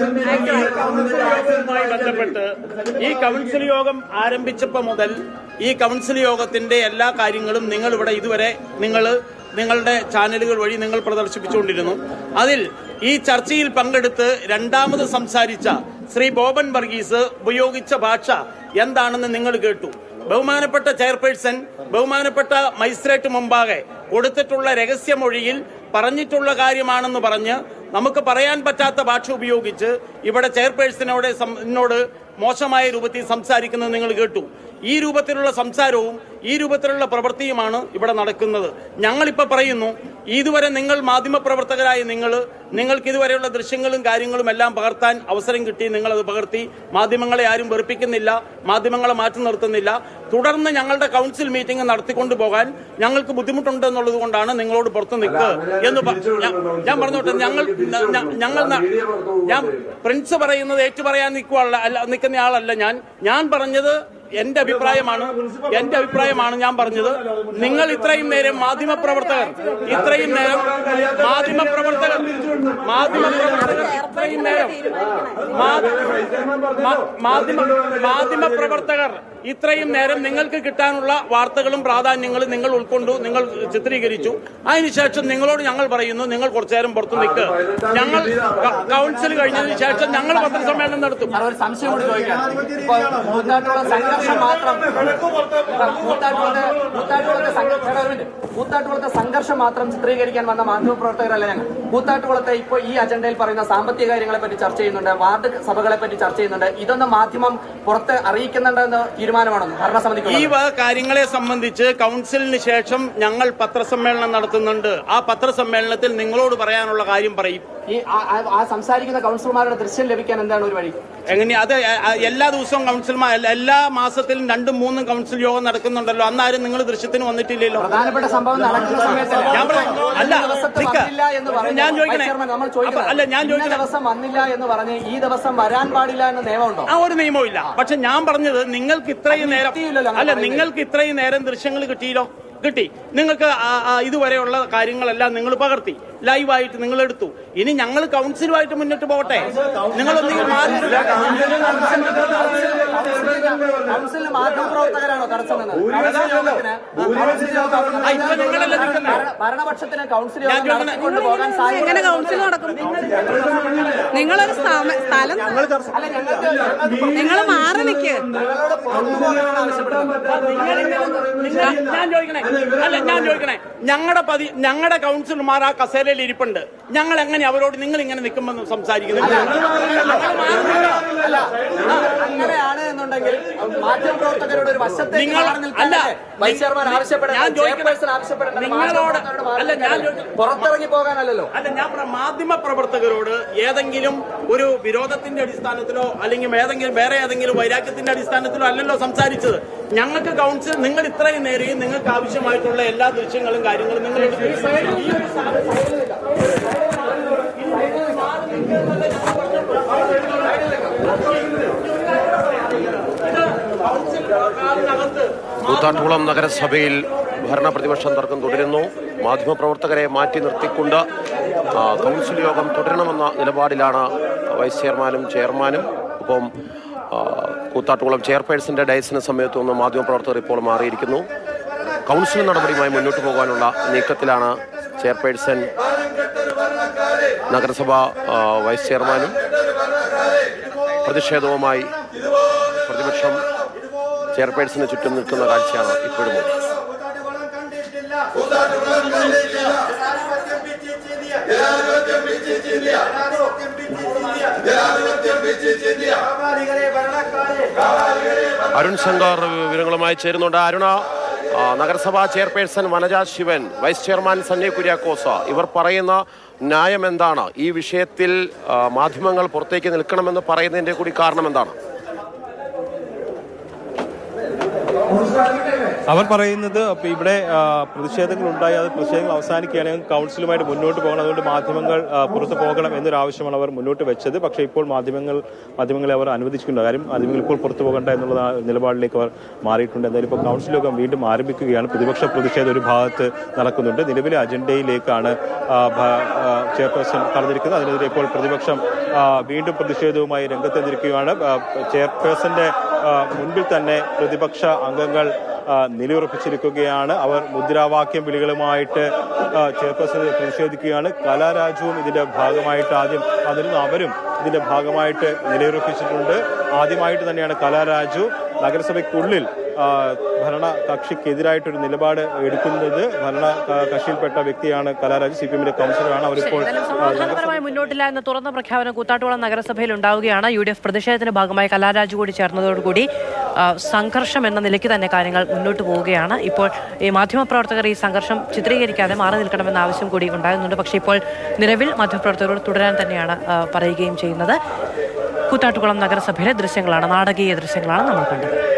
യോഗവുമായി ബന്ധപ്പെട്ട് ഈ കൗൺസിൽ യോഗം ആരംഭിച്ചപ്പോൾ മുതൽ ഈ കൗൺസിൽ യോഗത്തിന്റെ എല്ലാ കാര്യങ്ങളും നിങ്ങൾ ഇവിടെ ഇതുവരെ നിങ്ങൾ നിങ്ങളുടെ ചാനലുകൾ വഴി നിങ്ങൾ പ്രദർശിപ്പിച്ചുകൊണ്ടിരുന്നു. അതിൽ ഈ ചർച്ചയിൽ പങ്കെടുത്ത് രണ്ടാമത് സംസാരിച്ച ശ്രീ ബോബൻ വർഗീസ് ഉപയോഗിച്ച ഭാഷ എന്താണെന്ന് നിങ്ങൾ കേട്ടു. ബഹുമാനപ്പെട്ട ചെയർപേഴ്സൺ ബഹുമാനപ്പെട്ട മജിസ്ട്രേറ്റ് മുമ്പാകെ കൊടുത്തിട്ടുള്ള രഹസ്യമൊഴിയിൽ പറഞ്ഞിട്ടുള്ള കാര്യമാണെന്ന് പറഞ്ഞ് നമുക്ക് പറയാൻ പറ്റാത്ത ഭാഷ ഉപയോഗിച്ച് ഇവിടെ ചെയർപേഴ്സണോട് എന്നോട് മോശമായ രൂപത്തിൽ സംസാരിക്കുന്നത് നിങ്ങൾ കേട്ടു. ഈ രൂപത്തിലുള്ള സംസാരവും ഈ രൂപത്തിലുള്ള പ്രവൃത്തിയുമാണ് ഇവിടെ നടക്കുന്നത്. ഞങ്ങളിപ്പോൾ പറയുന്നു ഇതുവരെ നിങ്ങൾ മാധ്യമപ്രവർത്തകരായ നിങ്ങൾ നിങ്ങൾക്ക് ഇതുവരെയുള്ള ദൃശ്യങ്ങളും കാര്യങ്ങളും എല്ലാം പകർത്താൻ അവസരം കിട്ടി നിങ്ങളത് പകർത്തി. മാധ്യമങ്ങളെ ആരും വെറുപ്പിക്കുന്നില്ല മാധ്യമങ്ങളെ മാറ്റി നിർത്തുന്നില്ല. തുടർന്ന് ഞങ്ങളുടെ കൗൺസിൽ മീറ്റിംഗ് നടത്തിക്കൊണ്ടു പോകാൻ ഞങ്ങൾക്ക് ബുദ്ധിമുട്ടുണ്ട് എന്നുള്ളത് കൊണ്ടാണ് നിങ്ങളോട് പുറത്ത് നിൽക്കുക എന്ന് ഞാൻ- പറഞ്ഞോട്ടെ ഞങ്ങൾ ഞങ്ങൾ ഞാൻ പ്രിൻസ് പറയുന്നത് ഏറ്റുപറയാൻ നിൽക്കുക അല്ല നിൽക്കുന്ന ആളല്ല ഞാൻ. ഞാൻ പറഞ്ഞത് എന്റെ അഭിപ്രായമാണ് എന്റെ അഭിപ്രായമാണ് ഞാൻ പറഞ്ഞത്. നിങ്ങൾ ഇത്രയും നേരം മാധ്യമപ്രവർത്തകർ ഇത്രയും നേരം മാധ്യമപ്രവർത്തകർ മാധ്യമപ്രവർത്തകർ ഇത്രയും നേരം മാധ്യമ മാധ്യമപ്രവർത്തകർ ഇത്രയും നേരം നിങ്ങൾക്ക് കിട്ടാനുള്ള വാർത്തകളും പ്രാധാന്യങ്ങളും നിങ്ങൾ ഉൾക്കൊണ്ടു നിങ്ങൾ ചിത്രീകരിച്ചു. അതിനുശേഷം നിങ്ങളോട് ഞങ്ങൾ പറയുന്നു നിങ്ങൾ കുറച്ചു നേരം പുറത്തു നിൽക്ക്. ഞങ്ങൾ കൗൺസിൽ കഴിഞ്ഞതിന് ശേഷം ഞങ്ങൾ പത്രസമ്മേളനം നടത്തും. കൂത്താട്ടുകുളത്തെ സംഘർഷം മാത്രം ചിത്രീകരിക്കാൻ വന്ന മാധ്യമപ്രവർത്തകരല്ല ഞങ്ങൾ. കൂത്താട്ടുകുളത്തെ ഇപ്പോൾ ഈ അജണ്ടയിൽ പറയുന്ന സാമ്പത്തിക കാര്യങ്ങളെ പറ്റി ചർച്ച ചെയ്യുന്നുണ്ട് വാർഡ് സഭകളെ പറ്റി ചർച്ച ചെയ്യുന്നുണ്ട്. ഇതൊന്നും മാധ്യമം പുറത്ത് അറിയിക്കുന്നുണ്ടെന്ന് തീരുമാനമാണെന്ന് ഈ കാര്യങ്ങളെ സംബന്ധിച്ച് കൗൺസിലിന് ശേഷം ഞങ്ങൾ പത്രസമ്മേളനം നടത്തുന്നുണ്ട്. ആ പത്രസമ്മേളനത്തിൽ നിങ്ങളോട് പറയാനുള്ള കാര്യം പറയും. ഈ ആ- ആ- ആ സംസാരിക്കുന്ന കൗൺസിലർമാരുടെ ദൃശ്യം ലഭിക്കാൻ എന്താണ് ഒരു വഴി? എങ്ങനെ അത് എല്ലാ ദിവസവും കൗൺസിൽമാർ എല്ലാ- മാസത്തിലും രണ്ടും മൂന്നും കൗൺസിൽ യോഗം നടക്കുന്നുണ്ടല്ലോ. അന്നാരും നിങ്ങൾ ദൃശ്യത്തിന് വന്നിട്ടില്ലല്ലോ. പ്രധാനപ്പെട്ട സംഭവം നടക്കുന്ന സമയത്ത് ഞാൻ അല്ല, ഞാൻ ചോദിക്കണേ. അല്ല, ദിവസം വന്നില്ല എന്ന് പറഞ്ഞ് ഈ ദിവസം വരാൻ പാടില്ല എന്ന നിയമമുണ്ടോ? ആ ഒരു നിയമവും ഇല്ല. പക്ഷെ ഞാൻ പറഞ്ഞത് നിങ്ങൾക്ക് ഇത്രയും നേരം അല്ല നിങ്ങൾക്ക് ഇത്രയും നേരം ദൃശ്യങ്ങൾ കിട്ടിയില്ലോ? കിട്ടി. നിങ്ങൾക്ക് ഇതുവരെയുള്ള കാര്യങ്ങളെല്ലാം നിങ്ങൾ പകർത്തി. ലൈവായിട്ട് നിങ്ങൾ എടുത്തു ഇനി ഞങ്ങൾ കൗൺസിലുമായിട്ട് മുന്നോട്ട് പോകട്ടെ. നിങ്ങൾ ഒന്നെങ്കിൽ മാറി കൗൺസിലിൽ മാധ്യമപ്രവർത്തകരാണോ? ഭരണ- ഭരണപക്ഷത്തിന് കൗൺസിൽ നടത്തിക്കൊണ്ട് പോകാൻ എങ്ങനെ കൗൺസിൽ നടക്കും? നിങ്ങളൊരു സ്ഥലം സ്ഥലം അല്ല ഞങ്ങൾക്ക് നിങ്ങൾ മാറി നിൽക്ക് ഞാൻ ചോദിക്കണേ. അല്ല ഞാൻ ചോദിക്കണേ. ഞങ്ങളുടെ പതി ഞങ്ങളുടെ കൗൺസിലർമാർ ആ കസേരയിൽ ഇരിപ്പുണ്ട്. ഞങ്ങൾ എങ്ങനെ അവരോട് നിങ്ങൾ ഇങ്ങനെ നിൽക്കുമെന്ന് സംസാരിക്കുന്നത് അങ്ങനെയാണ് എന്നുണ്ടെങ്കിൽ മാധ്യമപ്രവർത്തകരോട് ഒരു വശത്തെ നിങ്ങൾ- അല്ല, വൈസ് ചെയർമാൻ. ചെയർപേഴ്സൺ നിങ്ങളോട് അല്ല, ഞാൻ പുറത്തിറങ്ങി പോകാനല്ലല്ലോ അല്ല ഞാൻ മാധ്യമ പ്രവർത്തകരോട് ഏതെങ്കിലും ഒരു വിരോധത്തിന്റെ അടിസ്ഥാനത്തിലോ അല്ലെങ്കിൽ ഏതെങ്കിലും വേറെ ഏതെങ്കിലും വൈരാഗ്യത്തിന്റെ അടിസ്ഥാനത്തിലോ അല്ലല്ലോ സംസാരിച്ചത് ഞങ്ങൾക്ക് കൗൺസിൽ നിങ്ങൾ ഇത്രയും നേരെയും നിങ്ങൾക്ക് ആവശ്യമായിട്ടുള്ള എല്ലാ ദൃശ്യങ്ങളും കാര്യങ്ങളും നിങ്ങൾ. ഈ ഒരു കൂത്താട്ടുകുളം നഗരസഭയിൽ ഭരണപ്രതിപക്ഷം തർക്കം തുടരുന്നു. മാധ്യമപ്രവർത്തകരെ മാറ്റി നിർത്തിക്കൊണ്ട് കൗൺസിൽ യോഗം തുടരണമെന്ന നിലപാടിലാണ് വൈസ് ചെയർമാനും ചെയർമാനും ഒപ്പം ആ, കൂത്താട്ടുകുളം ചെയർപേഴ്സന്റെ ഡയസിന് സമയത്തു നിന്ന് മാധ്യമപ്രവർത്തകർ ഇപ്പോൾ മാറിയിരിക്കുന്നു. കൗൺസിൽ നടപടിയുമായി മുന്നോട്ട് പോകാനുള്ള നീക്കത്തിലാണ് ചെയർപേഴ്സൺ നഗരസഭ വൈസ് ചെയർമാനും. പ്രതിഷേധവുമായി പ്രതിപക്ഷം ചെയർപേഴ്സന് ചുറ്റും നിൽക്കുന്ന കാഴ്ചയാണ് ഇപ്പോഴും. അരുൺ ശങ്കർ വിവരങ്ങളുമായി ചേരുന്നുണ്ട്. അരുണ നഗരസഭാ chairperson Vanaja Sivan vice chairman Sanjay Kuriakose ഇവർ പറയുന്ന ന്യായം എന്താണ് ഈ വിഷയത്തിൽ മാധ്യമങ്ങൾ പുറത്തേക്ക് നിൽക്കണമെന്ന് പറയുന്നതിന്റെ കൂടി കാരണം എന്താണ്? അവർ പറയുന്നത് അപ്പോൾ ഇവിടെ പ്രതിഷേധങ്ങൾ ഉണ്ടായി അത് പ്രതിഷേധങ്ങൾ അവസാനിക്കുകയാണെങ്കിൽ കൗൺസിലുമായിട്ട് മുന്നോട്ട് പോകണം. അതുകൊണ്ട് മാധ്യമങ്ങൾ പുറത്തു പോകണം എന്നൊരു ആവശ്യമാണ് അവർ മുന്നോട്ട് വെച്ചത്. പക്ഷേ ഇപ്പോൾ മാധ്യമങ്ങൾ മാധ്യമങ്ങളെ അവർ അനുവദിച്ചിട്ടുണ്ട്. കാര്യം മാധ്യമങ്ങൾ ഇപ്പോൾ പുറത്തു പോകണ്ട എന്നുള്ള നിലപാടിലേക്ക് അവർ മാറിയിട്ടുണ്ട്. എന്തായാലും ഇപ്പോൾ കൗൺസിൽ യോഗം വീണ്ടും ആരംഭിക്കുകയാണ്. പ്രതിപക്ഷ പ്രതിഷേധം ഒരു ഭാഗത്ത് നടക്കുന്നുണ്ട്. നിലവിലെ അജണ്ടയിലേക്കാണ് ചെയർപേഴ്സൺ കടന്നിരിക്കുന്നത്. അതിനെതിരെ ഇപ്പോൾ പ്രതിപക്ഷം വീണ്ടും പ്രതിഷേധവുമായി രംഗത്തെത്തിയിരിക്കുകയാണ്. ചെയർപേഴ്സന്റെ മുൻപിൽ തന്നെ പ്രതിപക്ഷ അംഗങ്ങൾ നിലയുറപ്പിച്ചിരിക്കുകയാണ്. അവർ മുദ്രാവാക്യം വിളികളുമായിട്ട് ചെയർപേഴ്സണെ പ്രതിഷേധിക്കുകയാണ്. കലാരാജുവും ഇതിന്റെ ഭാഗമായിട്ട് ആദ്യം അതിൽ അവരും ഇതിന്റെ ഭാഗമായിട്ട് നിലയുറപ്പിച്ചിട്ടുണ്ട്. ആദ്യമായിട്ട് തന്നെയാണ് കലാരാജു. നഗരസഭയ്ക്കുള്ളിൽ ആ, ഭരണ കക്ഷിക്കെതിരായിട്ടൊരു നിലപാട് എടുക്കുന്നത് ഭരണ കക്ഷിയിൽപ്പെട്ട വ്യക്തിയാണ് കലാരാജ് സി പി എമ്മിന്റെ കൗൺസിലറാണ്. അവരിപ്പോൾ മുന്നോട്ടില്ല എന്ന തുറന്ന പ്രഖ്യാപനം കൂത്താട്ടുകുളം നഗരസഭയിൽ ഉണ്ടാവുകയാണ്. യു ഡി എഫ് പ്രതിഷേധത്തിന്റെ ഭാഗമായി കലാരാജ് കൂടി ചേർന്നതോടുകൂടി സംഘർഷം എന്ന നിലയ്ക്ക് തന്നെ കാര്യങ്ങൾ മുന്നോട്ട് പോവുകയാണ്. ഇപ്പോൾ ഈ മാധ്യമപ്രവർത്തകർ ഈ സംഘർഷം ചിത്രീകരിക്കാതെ മാറി നിൽക്കണമെന്ന ആവശ്യം കൂടി ഉണ്ടാകുന്നുണ്ട്. പക്ഷേ ഇപ്പോൾ നിലവിൽ മാധ്യമപ്രവർത്തകരോട് തുടരാൻ തന്നെയാണ് പറയുകയും ചെയ്യുന്നത്. കൂത്താട്ടുകുളം നഗരസഭയിലെ ദൃശ്യങ്ങളാണ് നാടകീയ ദൃശ്യങ്ങളാണ് നമ്മൾ കണ്ടത്.